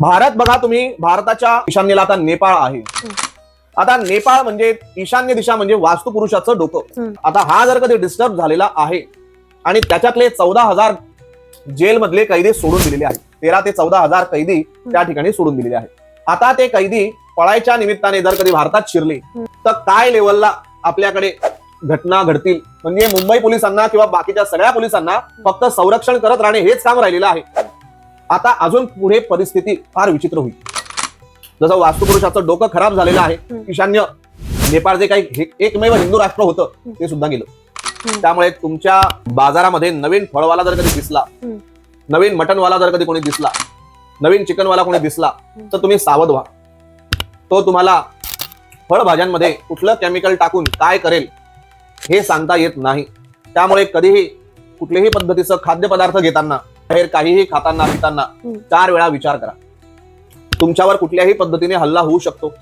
भारत बघा तुम्ही भारताच्या ईशान्येला आता नेपाळ आहे. आता नेपाळ म्हणजे ईशान्य दिशा म्हणजे वास्तुपुरुषाचं डोकं. आता हा जर कधी डिस्टर्ब झालेला आहे आणि त्याच्यातले चौदा हजार जेलमधले कैदी सोडून दिलेले आहेत. तेरा ते चौदा हजार कैदी त्या ठिकाणी सोडून दिलेले आहेत. आता ते कैदी पळायच्या निमित्ताने जर कधी भारतात शिरले तर काय लेवलला आपल्याकडे घटना घडतील? म्हणजे मुंबई पोलिसांना किंवा बाकीच्या सगळ्या पोलिसांना फक्त संरक्षण करत राहणे हेच काम राहिलेलं आहे. आता अजून पुढे परिस्थिती फार विचित्र होईल जसं वास्तुपुरुषाचं डोकं खराब झालेलं आहे. ईशान्य नेपाळ जे काही एकमेव हिंदू राष्ट्र होतं ते सुद्धा गेलं. त्यामुळे तुमच्या बाजारामध्ये नवीन फळवाला जर कधी दिसला. नवीन मटनवाला जर कधी कोणी दिसला नवीन चिकनवाला कोणी दिसला तर तुम्ही सावध व्हा तो तुम्हाला फळभाज्यांमध्ये कुठलं केमिकल टाकून काय करेल हे सांगता येत नाही त्यामुळे कधीही कुठल्याही पद्धतीचं खाद्यपदार्थ घेताना बाहेर काहीही खाताना पिताना. चार वेळा विचार करा. तुमच्यावर कुठल्याही पद्धतीने हल्ला होऊ शकतो.